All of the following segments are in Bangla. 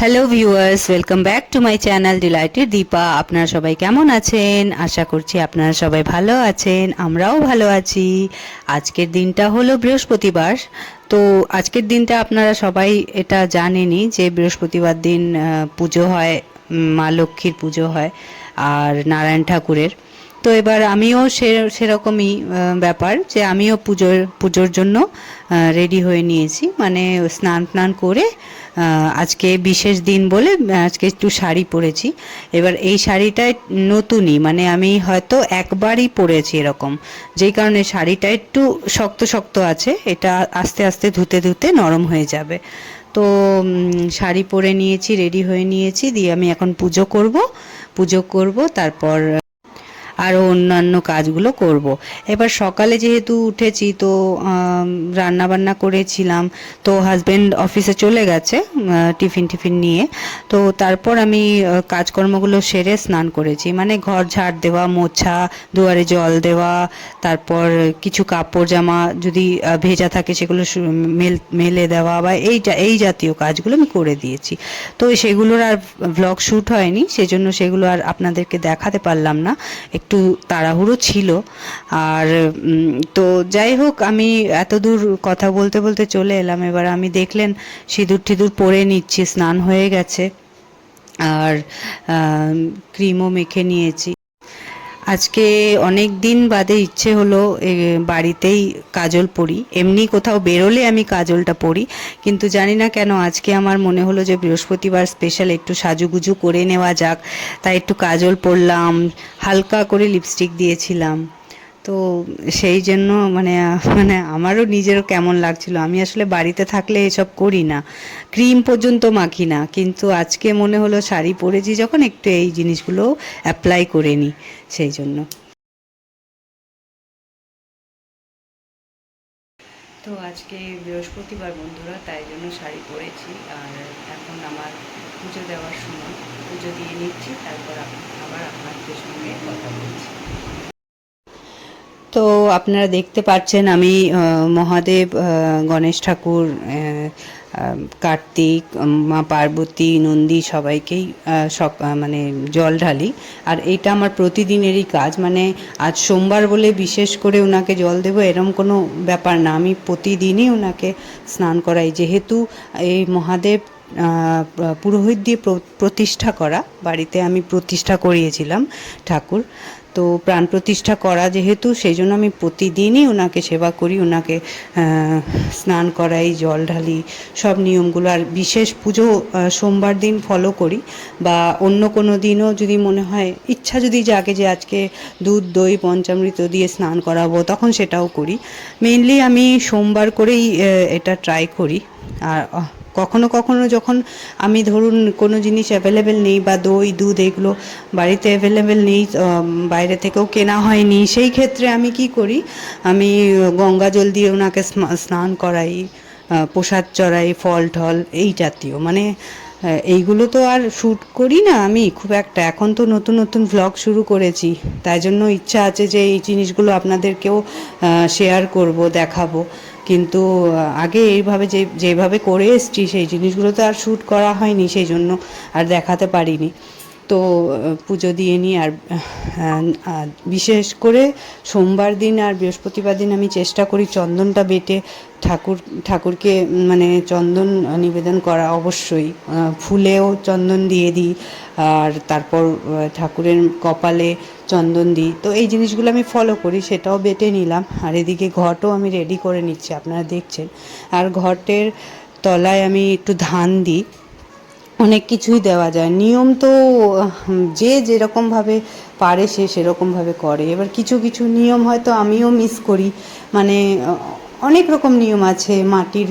Hello viewers welcome back to my channel delighted Deepa আপনারা সবাই কেমন আছেন? আশা করছি আপনারা সবাই ভালো আছেন, আমরাও ভালো আছি। আজকের দিনটা হলো বৃহস্পতিবার। তো আজকের দিনটা আপনারা সবাই এটা জানেনই যে বৃহস্পতিবার দিন পুজো হয় মা লক্ষ্মীর পুজো হয়, আর নারায়ণ ঠাকুরের। তো এবার আমিও সে, সেরকমই ব্যাপার যে আমিও পুজোর পুজোর জন্য রেডি হয়ে নিয়েছি। মানে স্নান টান করে আজকে বিশেষ দিন বলে আজকে একটু শাড়ি পরেছি। এবার এই শাড়িটা নতুনই মানে আমি হয়তো একবারই পরেছি এরকম। যেই কারণে শাড়িটা একটু শক্ত শক্ত আছে, এটা আস্তে আস্তে ধুতে ধুতে নরম হয়ে যাবে। তো শাড়ি পরে নিয়েছি, রেডি হয়ে নিয়েছি, দিয়ে আমি এখন পুজো করব। পুজো করব, তারপর আরও অন্যান্য কাজগুলো করব। এবার সকালে যেহেতু উঠেছি, তো রান্না বান্না করেছিলাম, তো হাজবেন্ড অফিসে চলে গেছে টিফিন টিফিন নিয়ে। তো তারপর আমি কাজকর্মগুলো সেরে স্নান করেছি। মানে ঘর ঝাড় দেওয়া, মোছা, দুয়ারে জল দেওয়া, তারপর কিছু কাপড় জামা যদি ভেজা থাকে সেগুলো মেলে দেওয়া বা এই এই জাতীয় কাজগুলো আমি করে দিয়েছি। তো সেগুলোর আর ব্লগ শ্যুট হয়নি, সেজন্য সেগুলো আর আপনাদেরকে দেখাতে পারলাম না। একটু তাড়াহুড়ো ছিল। আর তো যাই হোক, আমি এত দূর কথা বলতে বলতে চলে এলাম। এবার আমি দেখলেন, সিঁদুর টিঁদুর পরে নিচ্ছি, স্নান হয়ে গেছে। আর ক্রিমও মেখে নিয়েছি। আজকে অনেক দিন বাদে ইচ্ছে হলো বাড়িতেই কাজল পরি এমনি কোথাও বেরোলে আমি কাজলটা পরি কিন্তু জানি না কেন আজকে আমার মনে হলো যে বৃহস্পতিবার স্পেশাল একটু সাজুগুজু করে নেওয়া যাক। তাই একটু কাজল পরলাম হালকা করে লিপস্টিক দিয়েছিলাম। তো সেই জন্য মানে মানে আমারও নিজেরও কেমন লাগছিল। আমি আসলে বাড়িতে থাকলে এসব করি না। ক্রিম পর্যন্ত মাখি না। কিন্তু আজকে মনে হলো শাড়ি পরেছি যখন একটু এই জিনিসগুলো অ্যাপ্লাই করে নিই সেই জন্য। তো আজকে বৃহস্পতিবার বন্ধুরা, তাই জন্য শাড়ি পরেছি। আর এখন আমার পুজো দেওয়ার সময়। পুজো দিয়ে নিচ্ছি, তারপর আবার আপনাদের সঙ্গে কথা বলছি তো আপনারা দেখতে পাচ্ছেন আমি মহাদেব গণেশ ঠাকুর কার্তিক মা পার্বতী, নন্দী সবাইকেই সব মানে জল ঢালি। আর এটা আমার প্রতিদিনেরই কাজ মানে আজ সোমবার বলে বিশেষ করে ওনাকে জল দেবো, এরম কোনো ব্যাপার না। আমি প্রতিদিনই ওনাকে স্নান করাই। যেহেতু এই মহাদেব পুরোহিত দিয়ে প্রতিষ্ঠা করা, বাড়িতে আমি প্রতিষ্ঠা করিয়েছিলাম ঠাকুর তো প্রাণ প্রতিষ্ঠা করা যেহেতু, সেই জন্য আমি প্রতিদিনই ওনাকে সেবা করি ওনাকে স্নান করাই, জল ঢালি, সব নিয়মগুলো। আর বিশেষ পুজো সোমবার দিন ফলো করি বা অন্য কোনো দিনও যদি মনে হয় ইচ্ছা যদি জাগে যে আজকে দুধ, দই, পঞ্চামৃত দিয়ে স্নান করাবো, তখন সেটাও করি। মেইনলি আমি সোমবার করেই এটা ট্রাই করি। আর কখনো কখনো যখন আমি ধরুন কোনো জিনিস অ্যাভেলেবেল নেই বা দই, দুধ এগুলো বাড়িতে অ্যাভেলেবেল নেই বাইরে থেকেও কেনা হয়নি, সেই ক্ষেত্রে আমি কি করি? আমি গঙ্গা জল দিয়ে ওনাকে স্নান করাই প্রসাদ চড়াই, ফল টল, এই জাতীয়। মানে এইগুলো তো আর শ্যুট করি না আমি, খুব একটা। এখন তো নতুন নতুন ভ্লগ শুরু করেছি। তাই জন্য ইচ্ছা আছে যে এই জিনিসগুলো আপনাদেরকেও শেয়ার করব, দেখাবো। কিন্তু আগে এইভাবে যে, যেভাবে করে এসছি, সেই জিনিসগুলো তো আর শ্যুট করা হয়নি, সেই জন্য আর দেখাতে পারিনি। তো পুজো দিয়ে নিই আর বিশেষ করে সোমবার দিন আর বৃহস্পতিবার দিন আমি চেষ্টা করি চন্দনটা বেটে ঠাকুর, ঠাকুরকে মানে চন্দন নিবেদন করা অবশ্যই। ফুলেও চন্দন দিয়ে দিই আর তারপর ঠাকুরের কপালে চন্দন দিই। তো এই জিনিসগুলো আমি ফলো করি, সেটাও বেটে নিলাম। আর এদিকে ঘটও আমি রেডি করে নিচ্ছি, আপনারা দেখছেন। আর ঘটের তলায় আমি একটু ধান দিই। অনেক কিছুই দেওয়া যায়। নিয়ম তো যে যেরকমভাবে পারে সে সেরকমভাবে করে। এবার কিছু কিছু নিয়ম হয়তো আমিও মিস করি। মানে অনেক রকম নিয়ম আছে। মাটির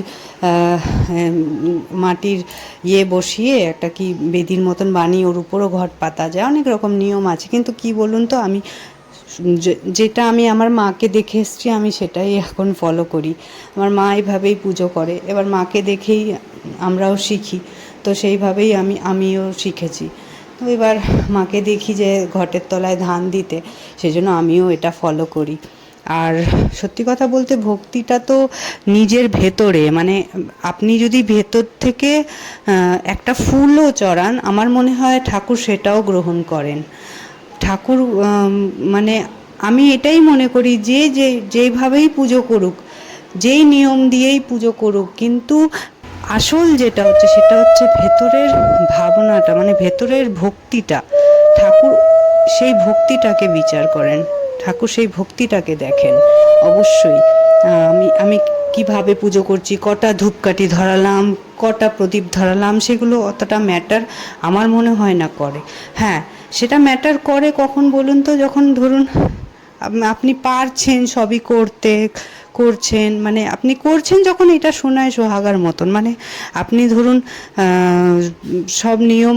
মাটির ইয়ে বসিয়ে একটা কি বেদির মতন বানিয়ে ওর উপরও ঘট পাতা যায়। অনেক রকম নিয়ম আছে। কিন্তু কি বলুন তো, আমি যেটা আমি আমার মাকে দেখে এসেছি, আমি সেটাই এখন ফলো করি। আমার মা এইভাবেই পুজো করে। এবার মাকে দেখেই আমরাও শিখি। তো সেইভাবেই আমি, আমিও শিখেছি। তো এবার মাকে দেখি যে ঘটের তলায় ধান দিতে, সেজন্য আমিও এটা ফলো করি। আর সত্যি কথা বলতে ভক্তিটা তো নিজের ভেতরে মানে আপনি যদি ভেতর থেকে একটা ফুলও চড়ান, আমার মনে হয় ঠাকুর সেটাও গ্রহণ করেন। ঠাকুর মানে আমি এটাই মনে করি যে যে, যেইভাবেই পুজো করুক, যেই নিয়ম দিয়েই পুজো করুক, কিন্তু আসল যেটা হচ্ছে সেটা হচ্ছে ভেতরের ভাবনাটা মানে ভেতরের ভক্তিটা। ঠাকুর সেই ভক্তিটাকে বিচার করেন। ঠাকুর সেই ভক্তিটাকে দেখেন, অবশ্যই। আমি আমি কীভাবে পুজো করছি, কটা ধূপকাঠি ধরালাম, কটা প্রদীপ ধরালাম, সেগুলো অতটা ম্যাটার আমার মনে হয় না করে। হ্যাঁ সেটা ম্যাটার করে কখন বলুন তো? যখন ধরুন আপনি পারছেন সবই করতে করছেন? মানে আপনি করছেন যখন এটা শোনায় সোহাগার মতন। মানে আপনি ধরুন সব নিয়ম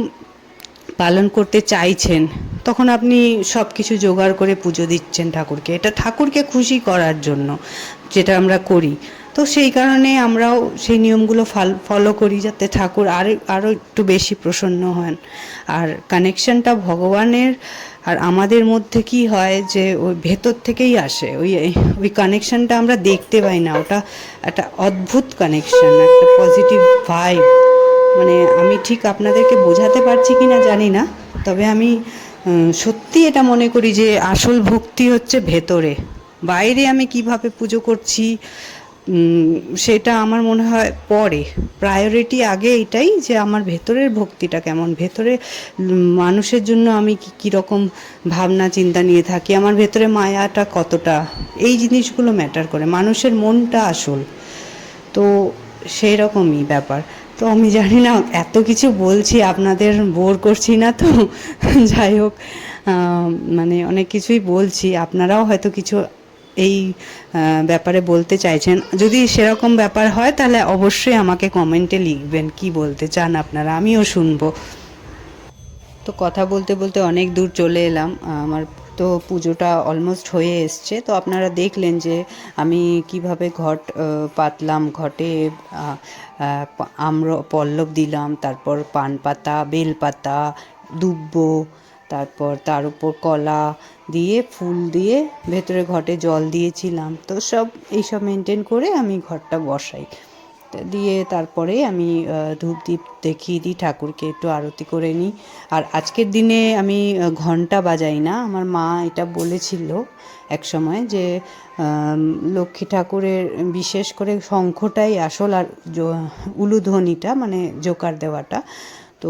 পালন করতে চাইছেন, তখন আপনি সব কিছু জোগাড় করে পুজো দিচ্ছেন ঠাকুরকে। এটা ঠাকুরকে খুশি করার জন্য যেটা আমরা করি। তো সেই কারণে আমরাও সেই নিয়মগুলো ফলো করি যাতে ঠাকুর আরও আরও একটু বেশি প্রসন্ন হন। আর কানেকশনটা ভগবানের আর আমাদের মধ্যে কি হয় যে ওই ভেতর থেকেই আসে, ওই ওই কানেকশনটা আমরা দেখতে পাই না, ওটা একটা অদ্ভুত কানেকশন একটা পজিটিভ ভাইব মানে আমি ঠিক আপনাদেরকে বোঝাতে পারছি কি না জানি না, তবে আমি সত্যি এটা মনে করি যে আসল ভক্তি হচ্ছে ভেতরে। বাইরে আমি কীভাবে পুজো করছি সেটা আমার মনে হয় পরে। প্রায়োরিটি আগে এটাই যে আমার ভেতরের ভক্তিটা কেমন? ভেতরে মানুষের জন্য আমি কি কীরকম ভাবনা, চিন্তা নিয়ে থাকি? আমার ভেতরে মায়াটা কতটা? এই জিনিসগুলো ম্যাটার করে। মানুষের মনটা আসল। তো সেই রকমই ব্যাপার। তো আমি জানি না, এত কিছু বলছি, আপনাদের বোর করছি না তো। যাই হোক মানে অনেক কিছুই বলছি। আপনারাও হয়তো কিছু এই ব্যাপারে বলতে চাইছেন। যদি সেরকম ব্যাপার হয়, তাহলে অবশ্যই আমাকে কমেন্টে লিখবেন। কি বলতে চান আপনারা? আমিও শুনব। তো কথা বলতে বলতে অনেক দূর চলে এলাম। আমার তো পুজোটা অলমোস্ট হয়ে এসছে। তো আপনারা দেখলেন যে আমি কীভাবে ঘট পাতলাম। ঘটে আম্র, পল্লব দিলাম। তারপর পান পাতা বেল পাতা দুব্ব, তারপর তার উপর কলা দিয়ে, ফুল দিয়ে ভেতরে ঘটে জল দিয়েছিলাম। তো সব এইসব মেনটেন করে আমি ঘরটা বসাই। দিয়ে তারপরে আমি ধূপ দ্বীপ দেখিয়ে দিই, ঠাকুরকে একটু আরতি করে নিই। আর আজকের দিনে আমি ঘণ্টা বাজাই না। আমার মা এটা বলেছিল এক সময় যে লক্ষ্মী ঠাকুরের বিশেষ করে শঙ্খটাই আসল আর উলুধ্বনিটা মানে জোকার দেওয়াটা। তো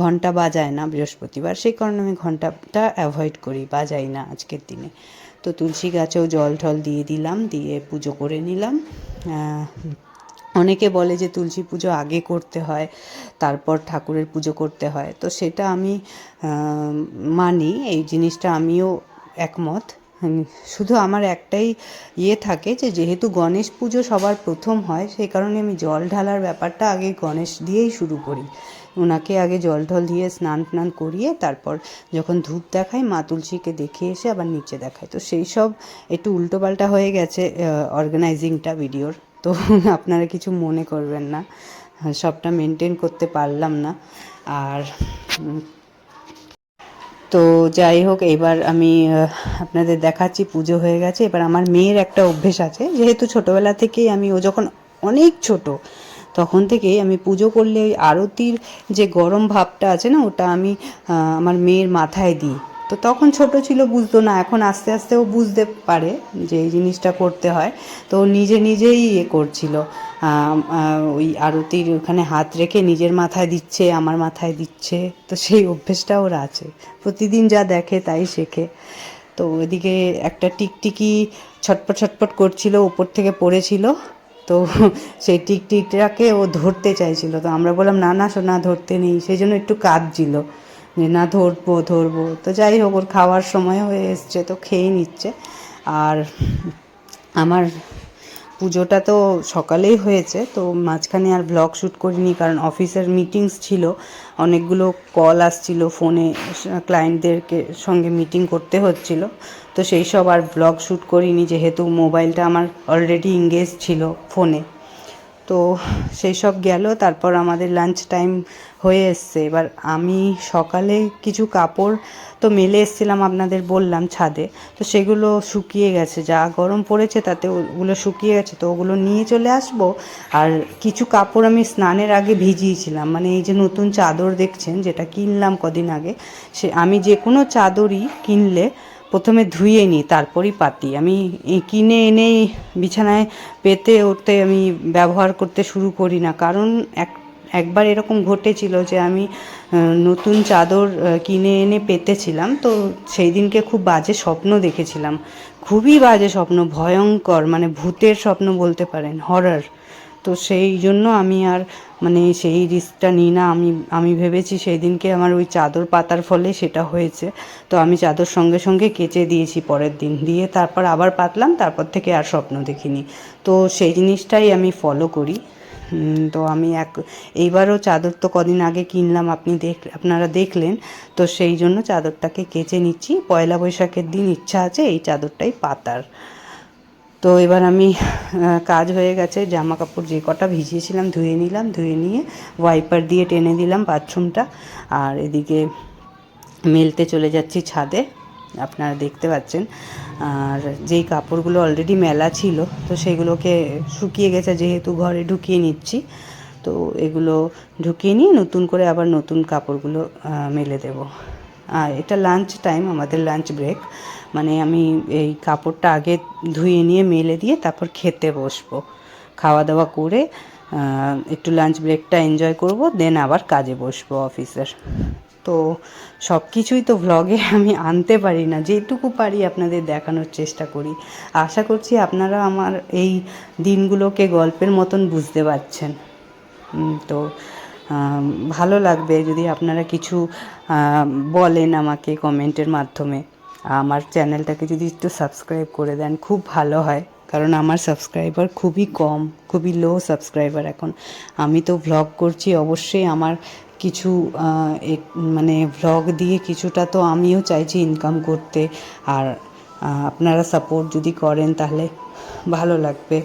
ঘণ্টা বাজায় না বৃহস্পতিবার, সেই কারণে আমি ঘন্টাটা অ্যাভয়েড করি, বাজাই না আজকের দিনে। তো তুলসী গাছেও জল টল দিয়ে দিলাম, দিয়ে পুজো করে নিলাম। অনেকে বলে যে তুলসী পুজো আগে করতে হয়, তারপর ঠাকুরের পুজো করতে হয়। তো সেটা আমি মানি, এই জিনিসটা আমিও একমত। শুধু আমার একটাই ইয়ে থাকে যে যেহেতু গণেশ পুজো সবার প্রথম হয়, সেই কারণে আমি জল ঢালার ব্যাপারটা আগে গণেশ দিয়েই শুরু করি। ওনাকে আগে জল ঢল দিয়ে স্নান টান করিয়ে তারপর যখন ধূপ দেখাই মা তুলসীকে দেখে এসে আবার নিচে দেখাই তো সেই সব একটু উল্টোপাল্টা হয়ে গেছে অর্গানাইজিংটা ভিডিওর। তো আপনারা কিছু মনে করবেন না। সবটা মেনটেন করতে পারলাম না। আর তো যাই হোক, এবার আমি আপনাদের দেখাচ্ছি, পুজো হয়ে গেছে। এবার আমার মেয়ের একটা অভ্যেস আছে। যেহেতু ছোটোবেলা থেকেই আমি, ও যখন অনেক ছোট তখন থেকেই আমি পুজো করলে ওই আরতির যে গরম ভাবটা আছে না, ওটা আমি আমার মেয়ের মাথায় দিই। তো তখন ছোট ছিল, বুঝতো না, এখন আস্তে আস্তে ও বুঝতে পারে যে এই জিনিসটা করতে হয়। তো নিজে নিজেই ইয়ে করছিল ওই আরতির ওখানে হাত রেখে নিজের মাথায় দিচ্ছে, আমার মাথায় দিচ্ছে। তো সেই অভ্যেসটা ওর আছে, প্রতিদিন যা দেখে তাই শেখে। তো ওইদিকে একটা টিকটিকি ছটপট ছটপট করছিল, ওপর থেকে পড়েছিল। তো সেই টিকটিকটাকে ও ধরতে চাইছিল। তো আমরা বললাম, না না সোনা ধরতে নেই। সেই জন্য একটু কাঁদছিল যে, না, ধরবো ধরবো। তো যাই হোক, ওর খাওয়ার সময় হয়ে এসছে, তো খেয়ে নিচ্ছে। আর আমার পুজোটা তো সকালেই হয়েছে, তো মাঝখানে আর ব্লগ শ্যুট করিনি কারণ অফিসের মিটিংস ছিল। অনেকগুলো কল আসছিল ফোনে ক্লায়েন্টদেরকে সঙ্গে মিটিং করতে হচ্ছিল। তো সেই সব আর ব্লগ শ্যুট করিনি যেহেতু মোবাইলটা আমার অলরেডি ইংগেজ ছিল ফোনে তো সেই সব গেল, তারপর আমাদের লাঞ্চ টাইম হয়ে এসছে। এবার আমি সকালে কিছু কাপড় তো মেলে এসছিলাম আপনাদের বললাম ছাদে। তো সেগুলো শুকিয়ে গেছে, যা গরম পড়েছে তাতে ওগুলো শুকিয়ে গেছে, তো ওগুলো নিয়ে চলে আসব। আর কিছু কাপড় আমি স্নানের আগে ভিজিয়েছিলাম মানে এই যে নতুন চাদর দেখছেন, যেটা কিনলাম কদিন আগে, সে আমি যে কোনো চাদরই কিনলে প্রথমে ধুয়ে নিই, তারপরই পাতি। আমি কিনে এনেই বিছানায় পেতে, উঠতে আমি ব্যবহার করতে শুরু করি না। কারণ এক, একবার এরকম ঘটেছিল যে আমি নতুন চাদর কিনে এনে পেতেছিলাম। তো সেই দিনকে খুব বাজে স্বপ্ন দেখেছিলাম। খুবই বাজে স্বপ্ন, ভয়ঙ্কর মানে ভূতের স্বপ্ন বলতে পারেন হরর তো সেই জন্য আমি আর মানে সেই রিস্কটা নিই না। আমি আমি ভেবেছি সেই দিনকে আমার ওই চাদর পাতার ফলে সেটা হয়েছে। তো আমি চাদর সঙ্গে সঙ্গে কেচে দিয়েছি পরের দিন। দিয়ে তারপর আবার পাতলাম, তারপর থেকে আর স্বপ্ন দেখিনি। তো সেই জিনিসটাই আমি ফলো করি। তো আমি এক, এইবারও চাদর তো কদিন আগে কিনলাম, আপনি দেখ, আপনারা দেখলেন। তো সেই জন্য চাদরটাকে কেচে নিচ্ছি। পয়লা বৈশাখের দিন ইচ্ছা আছে এই চাদরটাই পাতার। তো এবার আমি কাজ হয়ে গেছে জামা কাপড় যে কটা ভিজিয়েছিলাম ধুয়ে নিলাম, ধুয়ে নিয়ে ওয়াইপার দিয়ে টেনে দিলাম বাথরুমটা আর এদিকে মেলতে চলে যাচ্ছি ছাদে, আপনারা দেখতে পাচ্ছেন। আর যেই কাপড়গুলো অলরেডি মেলা ছিল, তো সেগুলোকে শুকিয়ে গেছে যেহেতু ঘরে ঢুকিয়ে নিচ্ছি। তো এগুলো ঢুকিয়ে নিয়ে নতুন করে আবার নতুন কাপড়গুলো মেলে দেব। এটা লাঞ্চ টাইম আমাদের লাঞ্চ ব্রেক মানে আমি এই কাপড়টা আগে ধুয়ে নিয়ে মেলে দিয়ে তারপর খেতে বসবো। খাওয়া দাওয়া করে একটু লাঞ্চ ব্রেকটা এনজয় করব দেন আবার কাজে বসবো অফিসের তো সব কিছুই তো ভ্লগে আমি আনতে পারি না, যেটুকু পারি আপনাদের দেখানোর চেষ্টা করি। আশা করছি আপনারা আমার এই দিনগুলোকে গল্পের মতন বুঝতে পারছেন। তো ভালো লাগবে যদি আপনারা কিছু বলেন আমাকে কমেন্টের মাধ্যমে। আমার চ্যানেলটাকে যদি একটু সাবস্ক্রাইব করে দেন, খুব ভালো হয়। কারণ আমার সাবস্ক্রাইবার খুবই কম, খুবই লো সাবস্ক্রাইবার এখন। আমি তো ভ্লগ করছি, অবশ্যই আমার কিছু মানে ভ্লগ দিয়ে কিছুটা তো আমিও চাইছি ইনকাম করতে। আর আপনারা সাপোর্ট যদি করেন তাহলে ভালো লাগবে।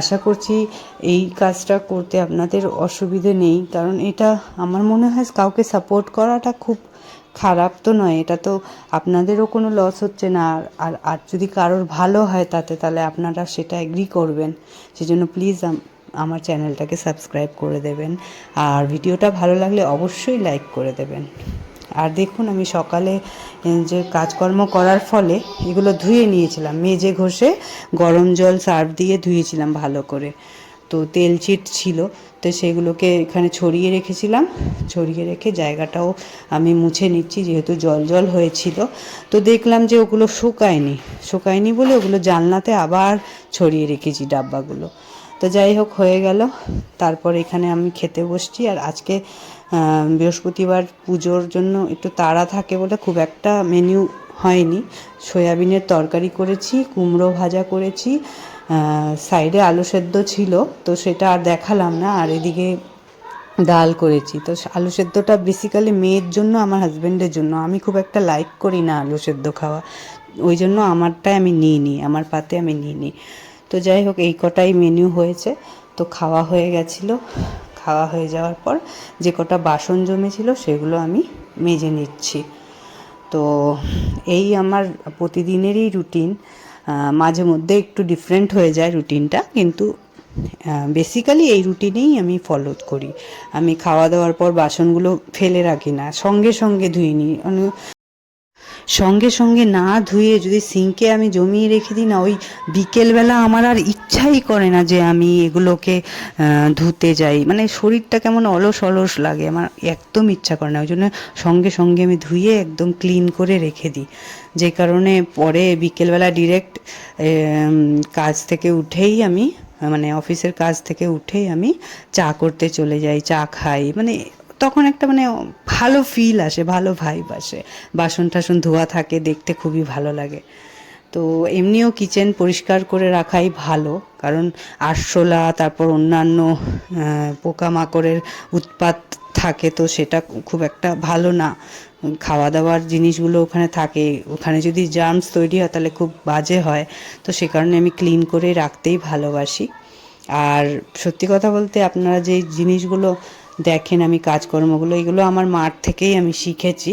আশা করছি এই কাজটা করতে আপনাদের অসুবিধে নেই, কারণ এটা আমার মনে হয় কাউকে সাপোর্ট করাটা খুব খারাপ তো নয়, এটা তো আপনাদেরও কোনো লস হচ্ছে না, আর আর আর যদি কারোর ভালো হয় তাতে তাহলে আপনারা সেটা এগ্রি করবেন। সেজন্য প্লিজ আমার চ্যানেলটাকে সাবস্ক্রাইব করে দেবেন, আর ভিডিওটা ভালো লাগলে অবশ্যই লাইক করে দেবেন। আর দেখুন আমি সকালে যে কাজকর্ম করার ফলে এগুলো ধুয়ে নিয়েছিলাম। মেজে ঘষে গরম জল সার্ফ দিয়ে ধুয়েছিলাম ভালো করে। তো তেল চিট ছিল, তো সেগুলোকে এখানে ছড়িয়ে রেখেছিলাম। ছড়িয়ে রেখে জায়গাটাও আমি মুছে নিচ্ছি, যেহেতু জল জল হয়েছিল। তো দেখলাম যে ওগুলো শুকায়নি। শুকায়নি বলে ওগুলো জানলাতে আবার ছড়িয়ে রেখেছি ডাব্বাগুলো। তো যাই হোক, হয়ে গেল। তারপর এখানে আমি খেতে বসছি। আর আজকে বৃহস্পতিবার পুজোর জন্য একটু তাড়া থাকে বলে খুব একটা মেনু হয়নি। সয়াবিনের তরকারি করেছি, কুমড়ো ভাজা করেছি সাইডে আলু সেদ্ধ ছিল, তো সেটা আর দেখালাম না, আর এদিকে ডাল করেছি। তো আলু সেদ্ধটা বেসিক্যালি মেয়ের জন্য, আমার হাজব্যান্ডের জন্য। আমি খুব একটা লাইক করি না আলু সেদ্ধ খাওয়া। ওই জন্য আমারটাই আমি নিয়ে নিই, আমার পাতে আমি নিয়ে নিই। তো যাই হোক, এই কটাই মেনু হয়েছে। তো খাওয়া হয়ে গেছিল। খাওয়া হয়ে যাওয়ার পর যে কটা বাসন জমেছিল সেগুলো আমি মেজে নিচ্ছি। তো এই আমার প্রতিদিনেরই রুটিন মাঝে মধ্যে একটু ডিফারেন্ট হয়ে যায় রুটিনটা, কিন্তু বেসিক্যালি এই রুটিনেই আমি ফলো করি। আমি খাওয়া দাওয়ার পর বাসনগুলো ফেলে রাখি না, সঙ্গে সঙ্গে ধুয়ে নিই। মানে সঙ্গে সঙ্গে না ধুয়ে যদি সিঙ্কে আমি জমিয়ে রেখে দিই না, ওই বিকেলবেলা আমার আর ইচ্ছাই করে না যে আমি এগুলোকে ধুতে যাই। মানে শরীরটা কেমন অলস অলস লাগে, আমার একদম ইচ্ছা করে না। ওই জন্য সঙ্গে সঙ্গে আমি ধুয়ে একদম ক্লিন করে রেখে দিই। যে কারণে পরে বিকেলবেলা ডিরেক্ট কাজ থেকে উঠেই আমি মানে অফিসের কাজ থেকে উঠেই আমি চা করতে চলে যাই, চা খাই। মানে তখন একটা মানে ভালো ফিল আসে, ভালো ভাইব আসে। বাসন টাসন ধোয়া থাকে, দেখতে খুবই ভালো লাগে। তো এমনিও কিচেন পরিষ্কার করে রাখাই ভালো, কারণ আরশোলা, তারপর অন্যান্য পোকামাকড়ের উৎপাত থাকে, তো সেটা খুব একটা ভালো না। খাওয়া দাওয়ার জিনিসগুলো ওখানে থাকে। ওখানে যদি জার্মস তৈরি হয়, তাহলে খুব বাজে হয়। তো সে কারণে আমি ক্লিন করে রাখতেই ভালোবাসি। আর সত্যি কথা বলতে আপনারা যে জিনিসগুলো দেখেন আমি কাজকর্মগুলো, এগুলো আমার মার থেকেই আমি শিখেছি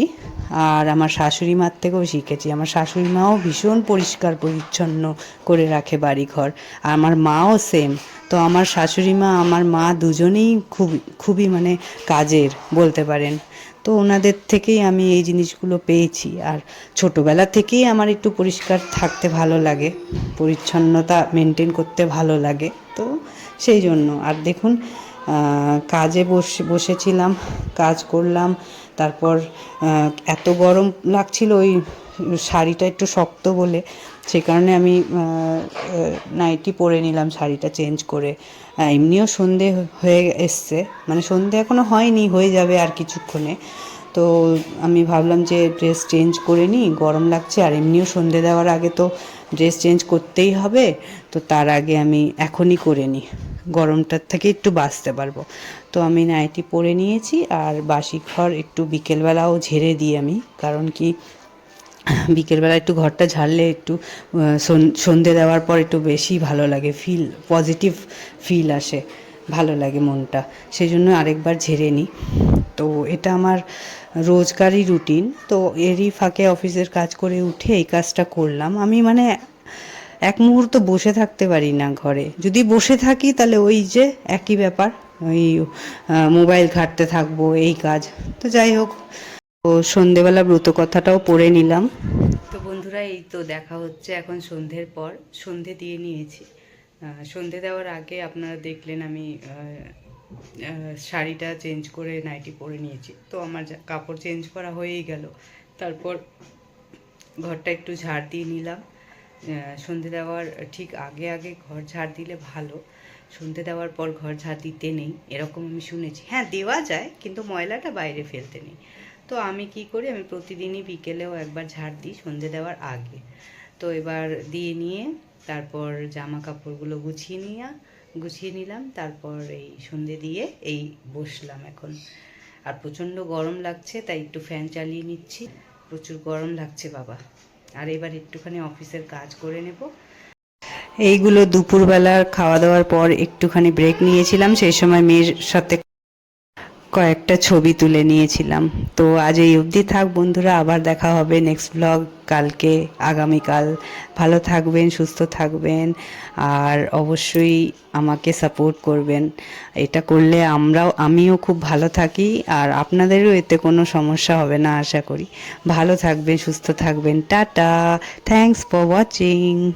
আর আমার শাশুড়ি মার থেকেও শিখেছি। আমার শাশুড়ি মাও ভীষণ পরিষ্কার, পরিচ্ছন্ন করে রাখে বাড়িঘর। আর আমার মাও সেম তো আমার শাশুড়ি মা, আমার মা দুজনেই খুব, খুবই মানে কাজের বলতে পারেন। তো ওনাদের থেকেই আমি এই জিনিসগুলো পেয়েছি। আর ছোটোবেলা থেকেই আমার একটু পরিষ্কার থাকতে ভালো লাগে, পরিচ্ছন্নতা মেনটেন করতে ভালো লাগে। তো সেই জন্য। আর দেখুন কাজে বসে, বসেছিলাম, কাজ করলাম, তারপর এত গরম লাগছিল ওই শাড়িটা একটু শক্ত বলে, সে কারণে আমি নাইটি পরে নিলাম শাড়িটা চেঞ্জ করে। এমনিও সন্ধে হয়ে এসছে মানে সন্ধে এখনও হয়নি, হয়ে যাবে আর কিছুক্ষণে। তো আমি ভাবলাম যে ড্রেস চেঞ্জ করে নিই, গরম লাগছে, আর এমনিও সন্ধে দেওয়ার আগে তো ড্রেস চেঞ্জ করতেই হবে, তো তার আগে আমি এখনই করে নিই। গরমটার থেকে একটু বাঁচতে পারব। তো আমি নাইটি পরে নিয়েছি আর বাসি ঘর একটু বিকেলবেলাও ঝেড়ে দিই আমি, কারণ কি বিকেলবেলা একটু ঘরটা ঝাড়লে একটু সন্ধে দেওয়ার পর একটু বেশি ভালো লাগে ফিল পজিটিভ ফিল আসে, ভালো লাগে মনটা। সেই জন্য আরেকবার ঝেড়ে নিই। তো এটা আমার রোজকারই রুটিন তো এরই ফাঁকে অফিসের কাজ করে উঠে এই কাজটা করলাম। আমি মানে এক মুহূর্ত বসে থাকতে পারি না ঘরে। যদি বসে থাকি, তাহলে ওই যে একই ব্যাপার, ওই মোবাইল ঘাঁটতে থাকব, এই কাজ। তো যাই হোক, তো সন্ধেবেলা ব্রত কথাটাও পড়ে নিলাম। তো বন্ধুরা, এই তো দেখা হচ্ছে এখন সন্ধ্যের পর। সন্ধে দিয়ে নিয়েছি। সন্ধে দেওয়ার আগে আপনারা দেখলেন আমি শাড়িটা চেঞ্জ করে নাইটি পরে নিয়েছি। তো আমার কাপড় চেঞ্জ করা হয়েই গেল। তারপর ঘরটা একটু ঝাড় দিয়ে নিলাম। সন্ধে দেওয়ার, ঠিক আগে আগে ঘর ঝাড় দিলে ভালো। সন্ধে দেওয়ার পর ঘর ঝাড় দিতে নেই, এরকম আমি শুনেছি। হ্যাঁ দেওয়া যায়, কিন্তু ময়লাটা বাইরে ফেলতে নেই। তো আমি কি করি, আমি প্রতিদিনই বিকেলেও একবার ঝাড় দিই সন্ধে দেওয়ার আগে। তো এবার দিয়ে নিয়ে তারপর জামা কাপড়গুলো গুছিয়ে নিয়ে, গুছিয়ে নিলাম, তারপর এই সন্ধে দিয়ে এই বসলাম এখন। আর প্রচণ্ড গরম লাগছে, তাই একটু ফ্যান চালিয়ে নিচ্ছি। প্রচুর গরম লাগছে, বাবা। আর এবার একটুখানি অফিসের কাজ করে নেব। এইগুলো দুপুরবেলার খাওয়া দাওয়ার পর একটুখানি ব্রেক নিয়েছিলাম, সেই সময় মেয়ের সাথে কয়েকটা ছবি তুলে নিয়েছিলাম। তো আজ এই অবধি থাক বন্ধুরা, আবার দেখা হবে নেক্সট ব্লগ কালকে, আগামীকাল। ভালো থাকবেন, সুস্থ থাকবেন, আর অবশ্যই আমাকে সাপোর্ট করবেন। এটা করলে আমরাও, আমিও খুব ভালো থাকি, আর আপনাদেরও এতে কোনো সমস্যা হবে না, আশা করি। ভালো থাকবেন, সুস্থ থাকবেন। টাটা। Thanks for watching